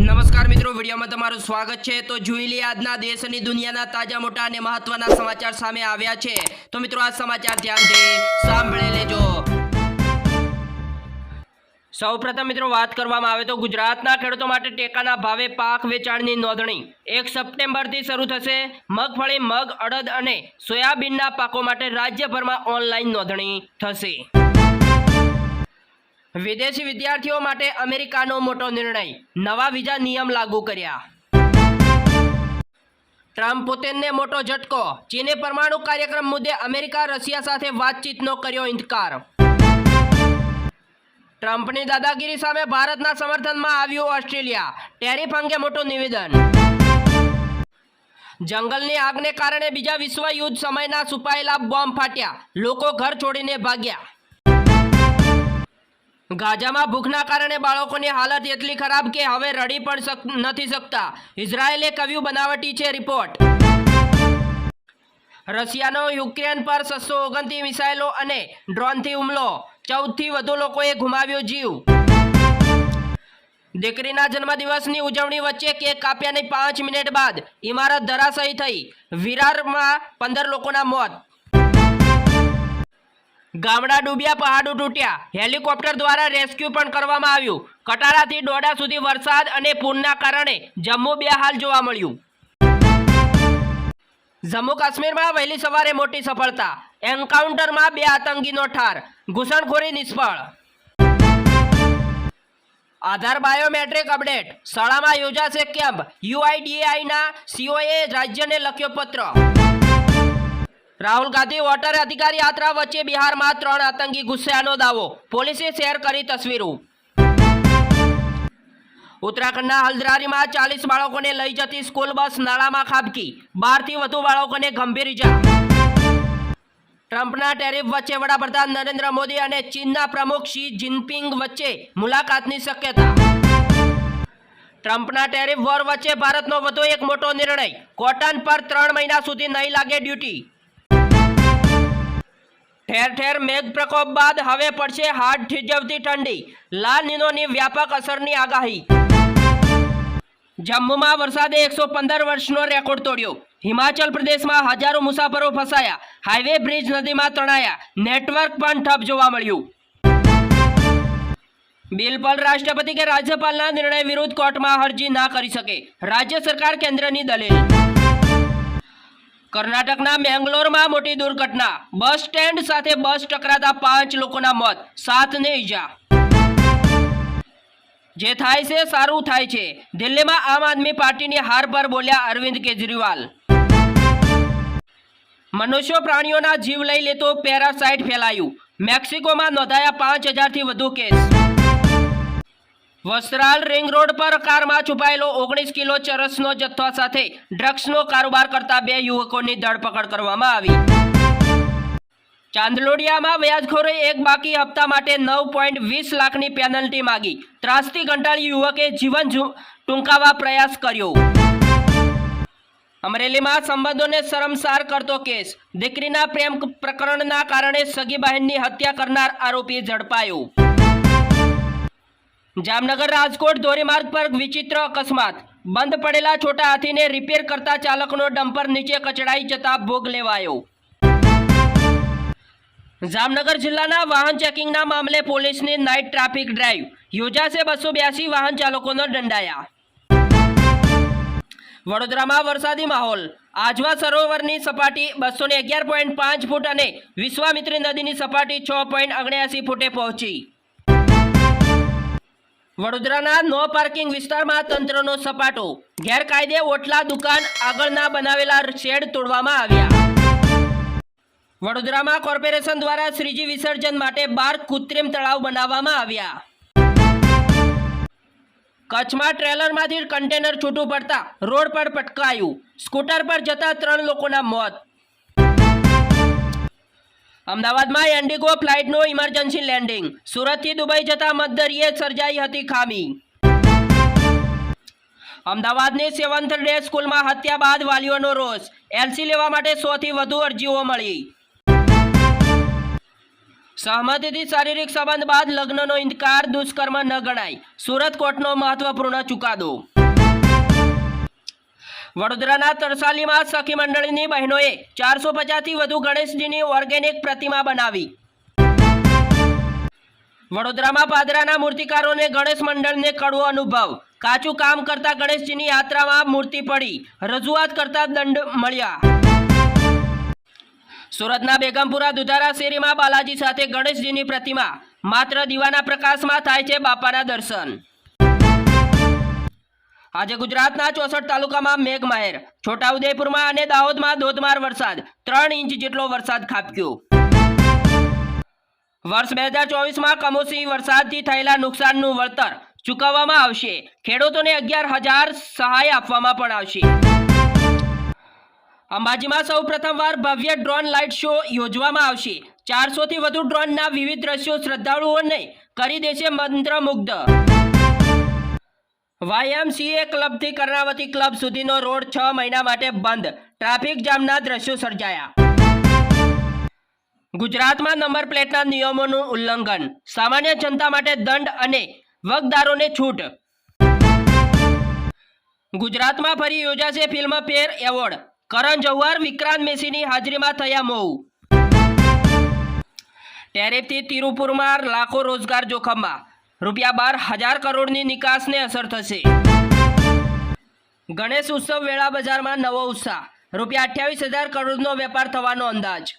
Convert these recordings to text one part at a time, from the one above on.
નમસ્કાર મિત્રો, વિડીયોમાં તમારું સ્વાગત છે. તો જોઈ લઈએ આજના દેશ અને દુનિયાના તાજા મોટા અને મહત્વના સમાચાર સામે આવ્યા છે. તો મિત્રો, આ સમાચાર ધ્યાનથી સાંભળી લેજો. સૌપ્રથમ મિત્રો, વાત કરવામાં આવે તો ગુજરાતના ખેડૂતો માટે ટેકાના ભાવે પાક વેચાણની નોંધણી. એક સપ્ટેમ્બરથી શરૂ થશે મગફળી, મગ, અડદ અને સોયાબીનના પાકો માટે રાજ્યભરમાં ઓનલાઈન નોંધણી થશે. વિદેશી વિદ્યાર્થીઓ માટે અમેરિકાનો મોટો નિર્ણય. નવા વિઝા નિયમ લાગુ કર્યા. ટ્રમ્પ પુતિનને મોટો ઝટકો. ચીને પરમાણુ કાર્યક્રમ મુદ્દે અમેરિકા રશિયા સાથે વાતચીતનો કર્યો ઇનકાર. ટ્રમ્પની દાદાગીરી સામે ભારતના સમર્થનમાં આવ્યું ઓસ્ટ્રેલિયા. ટેરિફ અંગે મોટું નિવેદન. જંગલની આગને કારણે બીજા વિશ્વ યુદ્ધ સમયના છુપાયેલા બોમ્બ ફાટ્યા. લોકો ઘર છોડીને ભાગ્યા. ગાઝામાં ભૂખના કારણે બાળકોની હાલત એટલી ખરાબ કે હવે રડી પણ નથી શકતા. ઇઝરાયેલે કહ્યું બનાવટી છે રિપોર્ટ. રશિયાનો યુક્રેન પર છસો ઓગણતી મિસાઇલો અને ડ્રોનથી હુમલો. ચૌદથી વધુ લોકોએ ગુમાવ્યો જીવ. દીકરીના જન્મદિવસની ઉજવણી વચ્ચે કેક કાપ્યાની પાંચ મિનિટ બાદ ઇમારત ધરાશયી થઈ. વિરારમાં પંદર લોકોના મોત. ગામડા ડૂબ્યા, પહાડો તૂટ્યા. હેલિકોપ્ટર દ્વારા રેસ્ક્યુ પણ કરવામાં આવ્યું. કટારાથી ડોડા સુધી વરસાદ અને પૂરના કારણે જમ્મુ બેહાલ જોવા મળ્યું. જમ્મુ કાશ્મીરમાં વહેલી સવારે મોટી સફળતા. એન્કાઉન્ટરમાં બે આતંકીનો ઠાર. ઘૂસણખોરી નિષ્ફળ. Aadhaar biometric update. શાળામાં યોજાશે કેમ્પ. યુઆઈડીએઆઈના સીઓએ રાજ્યને લખ્યો પત્ર. રાહુલ ગાંધી વોટર અધિકાર યાત્રા વચ્ચે બિહારમાં ત્રણ આતંકી ગુસ્સાનો દાવો. પોલીસે શેર કરી તસવીરો. ઉત્તરાખંડના હલ્દરારીમાં ચાલીસ બાળકોને લઈ જતી સ્કૂલ બસ નાળામાં ખાબકી. બારથી વધુ બાળકોને ગંભીર ઇજા ટ્રમ્પના ટેરિફ વચ્ચે વડાપ્રધાન નરેન્દ્ર મોદી અને ચીનના પ્રમુખ શી જિનપિંગ વચ્ચે મુલાકાતની શક્યતા. ટ્રમ્પના ટેરિફ વોર વચ્ચે ભારતનો વધુ એક મોટો નિર્ણય. કોટન પર ત્રણ મહિના સુધી નહીં લાગે ડ્યુટી. ઠેર ઠેર મેઘ પ્રકોપ બાદ હવે પડશે હાડ થીજવતી ઠંડી. લા નિનોની વ્યાપક અસરની આગાહી. જમ્મુમાં વરસાદે એકસો પંદર વર્ષનો રેકોર્ડ તોડ્યો. હિમાચલ પ્રદેશમાં હજારો મુસાફરો ફસાયા. હાઈવે, બ્રિજ નદીમાં તણાયા. નેટવર્ક પણ ઠપ જોવા મળ્યું. બિલ પર રાષ્ટ્રપતિ કે રાજ્યપાલના નિર્ણય વિરુદ્ધ કોર્ટમાં અરજી ના કરી શકે. રાજ્ય સરકાર કેન્દ્રની દલીલ. કર્ણાટકના મેંગલોરમાં મોટી દુર્ઘટના. બસ સ્ટેન્ડ સાથે બસ ટકરાતા પાંચ લોકોના મોત, સાતને ઈજા. જે થાય છે સારું થાય છે. દિલ્હીમાં આમ આદમી પાર્ટીની હાર પર બોલ્યા અરવિંદ કેજરીવાલ. મનુષ્યો પ્રાણીઓના જીવ લઈ લેતો પેરાસાઇટ ફેલાયું. મેક્સિકોમાં નોંધાયા પાંચ હજારથી વધુ કેસ. વસ્ત્રાલ રિંગ રોડ પર કારમાં છુપાયેલો ઓગણીસ કિલો ચરસનો જથ્થો સાથે ડ્રગ્સનો કારોબાર કરતા બે યુવકોની ધરપકડ કરવામાં આવી. ચાંદલોડિયામાં વ્યાજખોરે એક બાકી હપ્તા માટે નવ પોઈન્ટ વીસ લાખની પેનલ્ટી માગી. ત્રાસથી કંટાળી યુવકે જીવન ટૂંકાવા પ્રયાસ કર્યો. અમરેલીમાં સંબંધોને શરમસાર કરતો કેસ. દીકરીના પ્રેમ પ્રકરણના કારણે સગી બહેનની હત્યા કરનાર આરોપી ઝડપાયો. જામનગર રાજકોટ ધોરીમાર્ગ પર વિચિત્ર અકસ્માત. બંધ પડેલા છોટા હાથીને રિપેર કરતા ચાલકનો ડમ્પર નીચે કચડાઈ જતા ભોગ લેવાયો. જામનગર જિલ્લાના વાહન ચેકિંગના મામલે પોલીસની નાઇટ ટ્રાફિક ડ્રાઈવ યોજાશે બસો બ્યાસી વાહન ચાલકોનો દંડાયા. વડોદરામાં વરસાદી માહોલ. આજવા સરોવરની સપાટી બસો ને અગિયાર પોઈન્ટ પાંચ ફૂટ અને વિશ્વામિત્રી નદીની સપાટી છ પોઈન્ટ અગણ્યાસી ફૂટે પહોંચી. વડોદરાના નો પાર્કિંગ વિસ્તારમાં તંત્રનો સપાટો. ગેરકાયદે ઓટલા દુકાન આગળના બનાવેલા શેડ તોડવામાં આવ્યા. વડોદરામાં કોર્પોરેશન દ્વારા શ્રીજી વિસર્જન માટે બાર કૃત્રિમ તળાવ બનાવવામાં આવ્યા. કચ્છમાં ટ્રેલરમાંથી કન્ટેનર છૂટું પડતા રોડ પર પટકાયું. સ્કૂટર પર જતા ત્રણ લોકોના મોત. અમદાવાદમાં એન્ડિગો ફ્લાઇટનું ઇમરજન્સી લેન્ડિંગ. સુરતથી દુબઈ જતા મધદરિયે સર્જાઈ હતી ખામી. અમદાવાદની સેવન્થ ડે સ્કૂલમાં હત્યા બાદ વાલીઓનો રોષ. એલસી લેવા માટે સોથી વધુ અરજીઓ મળી. સહમતિથી શારીરિક સંબંધ બાદ લગ્નનો ઇનકાર દુષ્કર્મ ન ગણાય. સુરત કોર્ટનો મહત્વપૂર્ણ ચુકાદો. વડોદરાના તરસાલીમાં સખી મંડળની બહેનોએ ચારસો પચાસથી વધુ ગણેશજીની ઓર્ગેનિક પ્રતિમા બનાવી. વડોદરામાં પાદરાના મૂર્તિકારોને ગણેશ મંડળને કડવો અનુભવ. કાચું કામ કરતા ગણેશજીની યાત્રામાં મૂર્તિ પડી. રજૂઆત કરતા દંડ મળ્યા. સુરતના બેગમપુરા દુધારા શેરીમાં બાલાજી સાથે ગણેશજીની પ્રતિમા. માત્ર દીવાના પ્રકાશમાં થાય છે બાપાના દર્શન. આજે ગુજરાતના ચોસઠ તાલુકામાં મેઘમાહેર, છોટાઉદેપુરમાં અને દાહોદમાં ધોધમાર વરસાદ. ત્રણ ઇંચ જેટલો વરસાદ ખાબક્યો. વર્ષ બે હજાર ચોવીસમાં કમોસમી વરસાદથી થયેલા નુકસાનનું વળતર ચૂકવવામાં આવશે. ખેડૂતોને અગિયાર હજાર સહાય આપવામાં પણ આવશે. અંબાજીમાં સૌ પ્રથમવાર ભવ્ય ડ્રોન લાઇટ શો યોજવામાં આવશે. ચારસોથી વધુ ડ્રોનના વિવિધ દ્રશ્યો શ્રદ્ધાળુઓને કરી દેશે મંત્રમુગ્ધ. વાયએમસીએ ક્લબથી કર્ણાવતી ક્લબ સુધીનો રોડ છ મહિના માટે બંધ. ટ્રાફિક જામના દ્રશ્યો સર્જાયા. ગુજરાતમાં નંબર પ્લેટના નિયમોનું ઉલ્લંઘન. સામાન્ય જનતા માટે દંડ અને વગદારોને છૂટ. ગુજરાતમાં ફરી યોજાશે Filmfare award. Karan Johar, Vikrant મેસીની હાજરીમાં થયા મોઉ. ટેરિફથી તિરુપુરમાં લાખો રોજગાર જોખમમાં. રૂપિયા બાર હજાર કરોડની નિકાસને અસર થશે. ગણેશ ઉત્સવ વેળા બજારમાં નવો ઉત્સાહ. રૂપિયા અઠ્યાવીસ હજાર કરોડનો વેપાર થવાનો અંદાજ.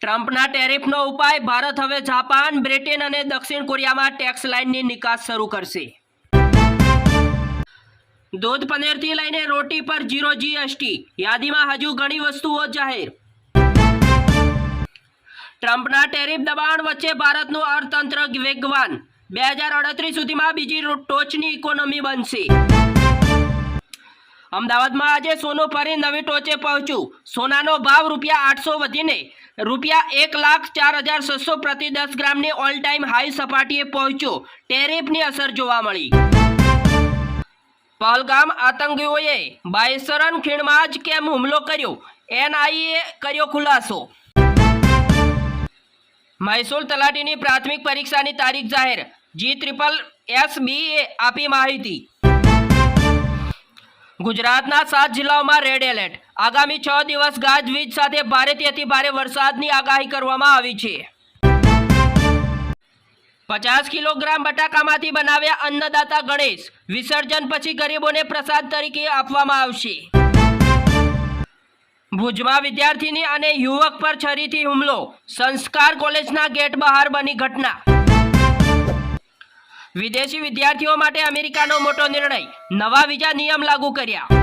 ટ્રમ્પના ટેરિફનો ઉપાય, ભારત હવે જાપાન, બ્રિટન અને દક્ષિણ કોરિયામાં ટેક્સ લાઇનની નિકાસ શરૂ કરશે. દૂધ પનીરથી લઈને રોટી પર જીરો જીએસટી. યાદીમાં હજુ ઘણી વસ્તુઓ જાહેર. ટ્રમ્પના ટેરિફ દબાણ વચ્ચે ભારતનું અર્થતંત્ર વેગવાન. બે હજાર અડત્રીસ સુધીમાં બીજી ટોચની ઇકોનોમી બનશે. અમદાવાદમાં આજે સોનું ફરી નવી ટોચે પહોંચ્યું. સોનાનો ભાવ રૂપિયા આઠસો વધીને રૂપિયા એક લાખ ચાર હજાર છસો પ્રતિ દસ ગ્રામની ઓલ ટાઈમ હાઈ સપાટીએ પહોંચ્યો. ટેરિફની અસર જોવા મળી. પહલગામ આતંકીઓએ બાયસરન ખીણમાં જ કેમ હુમલો કર્યો? એનઆઈએ કર્યો ખુલાસો. મહેસૂલ તલાટીની પ્રાથમિક પરીક્ષાની તારીખ જાહેર. જી ત્રિપલ એસ એ આપી માહિતી. ગુજરાતના સાત જિલ્લાઓમાં રેડ એલર્ટ. આગામી છ દિવસ ગાજવીજ સાથે ભારેથી અતિ ભારે વરસાદની આગાહી કરવામાં આવી છે. પચાસ કિલોગ્રામ બટાકામાંથી બનાવ્યા અન્નદાતા ગણેશ. વિસર્જન પછી ગરીબોને પ્રસાદ તરીકે આપવામાં આવશે. ભુજમાં વિદ્યાર્થીની અને યુવક પર છરીથી હુમલો. સંસ્કાર કોલેજના ગેટ બહાર બની ઘટના. વિદેશી વિદ્યાર્થીઓ માટે અમેરિકાનો મોટો નિર્ણય. નવા વિઝા નિયમ લાગુ કર્યા.